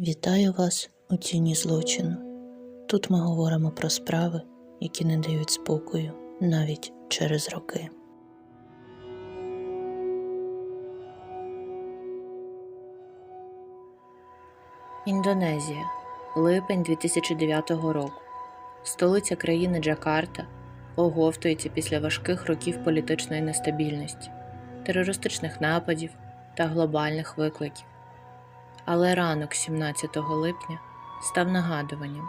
Вітаю вас у тіні злочину. Тут ми говоримо про справи, які не дають спокою навіть через роки. Індонезія, липень 2009 року. Столиця країни Джакарта оговтується після важких років політичної нестабільності, терористичних нападів та глобальних викликів. Але ранок 17 липня став нагадуванням,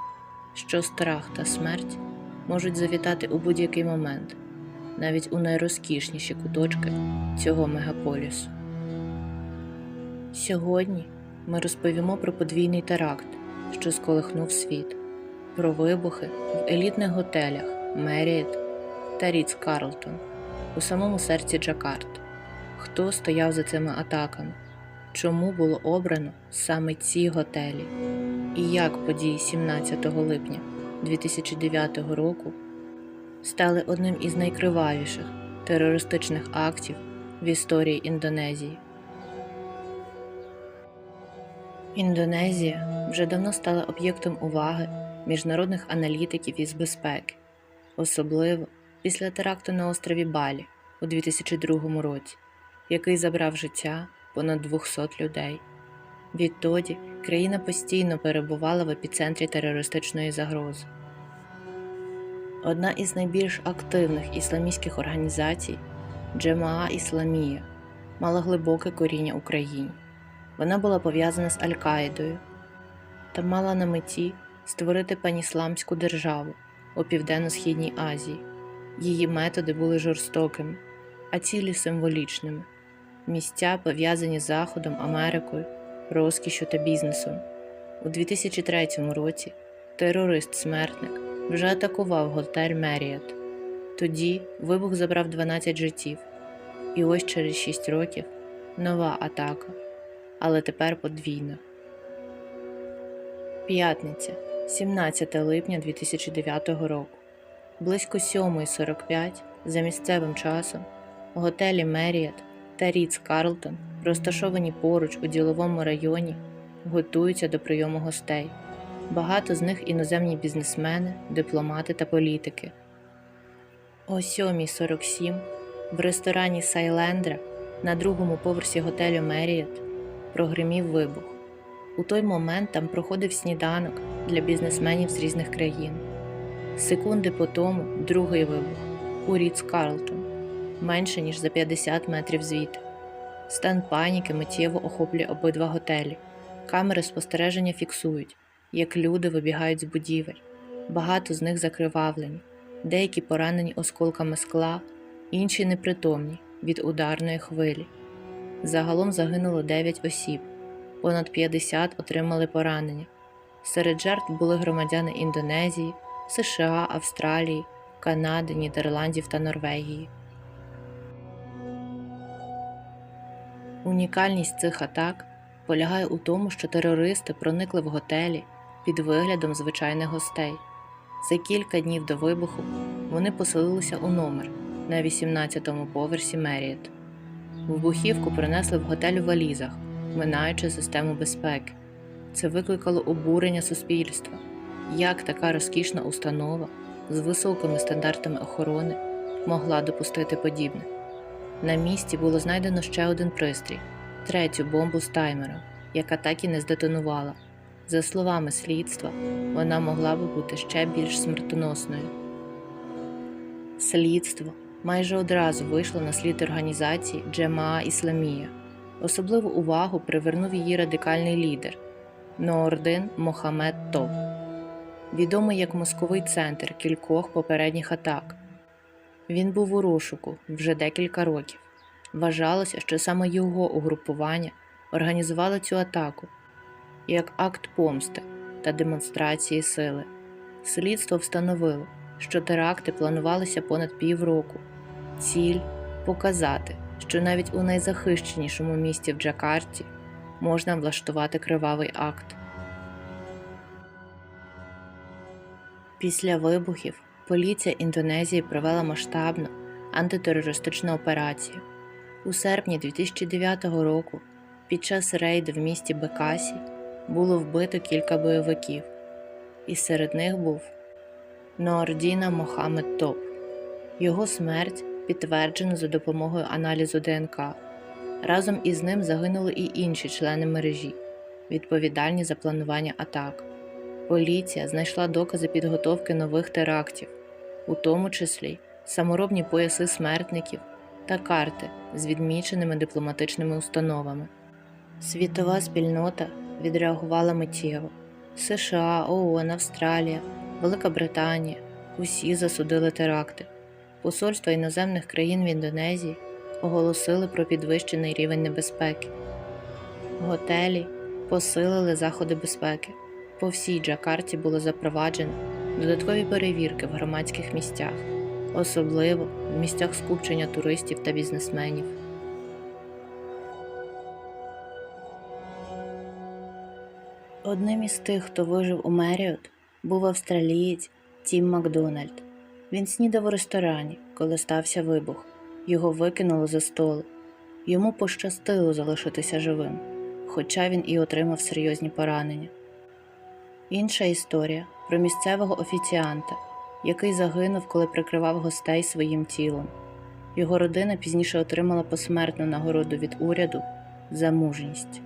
що страх та смерть можуть завітати у будь-який момент, навіть у найрозкішніші куточки цього мегаполісу. Сьогодні ми розповімо про подвійний теракт, що сколихнув світ, про вибухи в елітних готелях Меріет та Ріц Карлтон у самому серці Джакарт. Хто стояв за цими атаками? Чому було обрано саме ці готелі? І як події 17 липня 2009 року стали одним із найкривавіших терористичних актів в історії Індонезії? Індонезія вже давно стала об'єктом уваги міжнародних аналітиків із безпеки, особливо після теракту на острові Балі у 2002 році, який забрав життя понад 200 людей. Відтоді країна постійно перебувала в епіцентрі терористичної загрози. Одна із найбільш активних ісламістських організацій Джемаа Ісламія мала глибоке коріння Україні. Вона була пов'язана з Аль-Каїдою та мала на меті створити панісламську державу у Південно-Східній Азії. Її методи були жорстокими, а цілі символічними. Місця пов'язані з Заходом, Америкою, розкішю та бізнесом. У 2003 році терорист-смертник вже атакував готель Меріат. Тоді вибух забрав 12 життів. І ось через 6 років нова атака, але тепер подвійна. П'ятниця, 17 липня 2009 року. Близько 7.45 за місцевим часом у готелі Меріат та Ріц Карлтон, розташовані поруч у діловому районі, готуються до прийому гостей. Багато з них іноземні бізнесмени, дипломати та політики. О 7.47 в ресторані Сайлендра на другому поверсі готелю Меріат прогримів вибух. У той момент там проходив сніданок для бізнесменів з різних країн. Секунди по тому другий вибух у Ріц Карлтон, менше ніж за 50 метрів звідти. Стан паніки миттєво охоплює обидва готелі. Камери спостереження фіксують, як люди вибігають з будівель. Багато з них закривавлені, деякі поранені осколками скла, інші непритомні від ударної хвилі. Загалом загинуло 9 осіб, понад 50 отримали поранення. Серед жертв були громадяни Індонезії, США, Австралії, Канади, Нідерландів та Норвегії. Унікальність цих атак полягає у тому, що терористи проникли в готелі під виглядом звичайних гостей. За кілька днів до вибуху вони поселилися у номер на 18-му поверсі Меріет. Вибухівку принесли в готель у валізах, минаючи систему безпеки. Це викликало обурення суспільства. Як така розкішна установа з високими стандартами охорони могла допустити подібне? На місці було знайдено ще один пристрій третю бомбу з таймером, яка так і не здетонувала. За словами слідства, вона могла би бути ще більш смертоносною. Слідство майже одразу вийшло на слід організації Джемаа Ісламія. Особливу увагу привернув її радикальний лідер Ноордин Мохамед Топ, відомий як мозковий центр кількох попередніх атак. Він був у розшуку вже декілька років. Вважалося, що саме його угрупування організувало цю атаку як акт помсти та демонстрації сили. Слідство встановило, що теракти планувалися понад півроку. Ціль показати, що навіть у найзахищенішому місті в Джакарті можна влаштувати кривавий акт. Після вибухів поліція Індонезії провела масштабну антитерористичну операцію. У серпні 2009 року під час рейду в місті Бекасі було вбито кілька бойовиків, і серед них був Ноордіна Мохамед Топ. Його смерть підтверджено за допомогою аналізу ДНК. Разом із ним загинули і інші члени мережі, відповідальні за планування атак. Поліція знайшла докази підготовки нових терактів, у тому числі саморобні пояси смертників та карти з відміченими дипломатичними установами. Світова спільнота відреагувала миттєво. США, ООН, Австралія, Велика Британія усі засудили теракти. Посольства іноземних країн в Індонезії оголосили про підвищений рівень небезпеки. Готелі посилили заходи безпеки. По всій Джакарті було запроваджено додаткові перевірки в громадських місцях, особливо в місцях скупчення туристів та бізнесменів. Одним із тих, хто вижив у Меріот, був австралієць Тім Макдональд. Він снідав у ресторані, коли стався вибух. Його викинуло за столу. Йому пощастило залишитися живим, хоча він і отримав серйозні поранення. Інша історія про місцевого офіціанта, який загинув, коли прикривав гостей своїм тілом. Його родина пізніше отримала посмертну нагороду від уряду за мужність.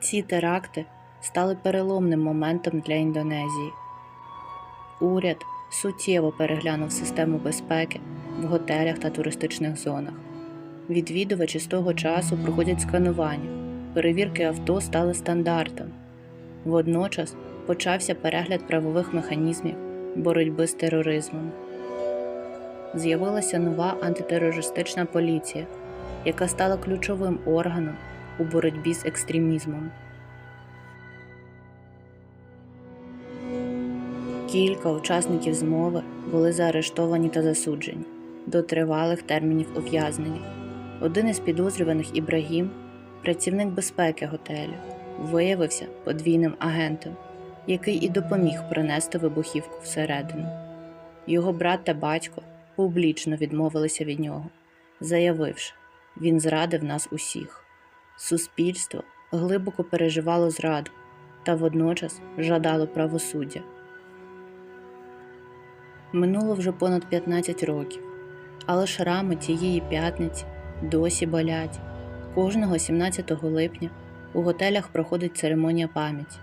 Ці теракти стали переломним моментом для Індонезії. Уряд суттєво переглянув систему безпеки в готелях та туристичних зонах. Відвідувачі з того часу проходять сканування, перевірки авто стали стандартом. Водночас почався перегляд правових механізмів боротьби з тероризмом. З'явилася нова антитерористична поліція, яка стала ключовим органом у боротьбі з екстремізмом. Кілька учасників змови були заарештовані та засуджені до тривалих термінів ув'язнення. Один із підозрюваних Ібрагім, працівник безпеки готелю, виявився подвійним агентом, який і допоміг пронести вибухівку всередину. Його брат та батько публічно відмовилися від нього, заявивши, він зрадив нас усіх. Суспільство глибоко переживало зраду та водночас жадало правосуддя. Минуло вже понад 15 років, але шрами тієї п'ятниці досі болять. Кожного 17 липня у готелях проходить церемонія пам'яті,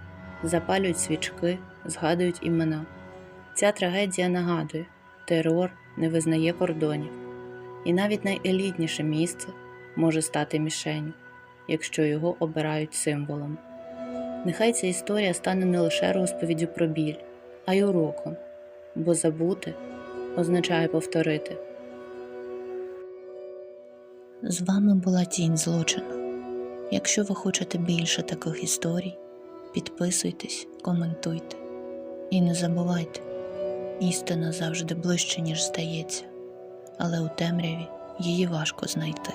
запалюють свічки, згадують імена. Ця трагедія нагадує, терор не визнає кордонів, і навіть найелітніше місце може стати мішенью, якщо його обирають символом. Нехай ця історія стане не лише розповіддю про біль, а й уроком, бо забути означає повторити. З вами була Тінь Злочину. Якщо ви хочете більше таких історій, підписуйтесь, коментуйте і не забувайте, істина завжди ближче, ніж здається, але у темряві її важко знайти.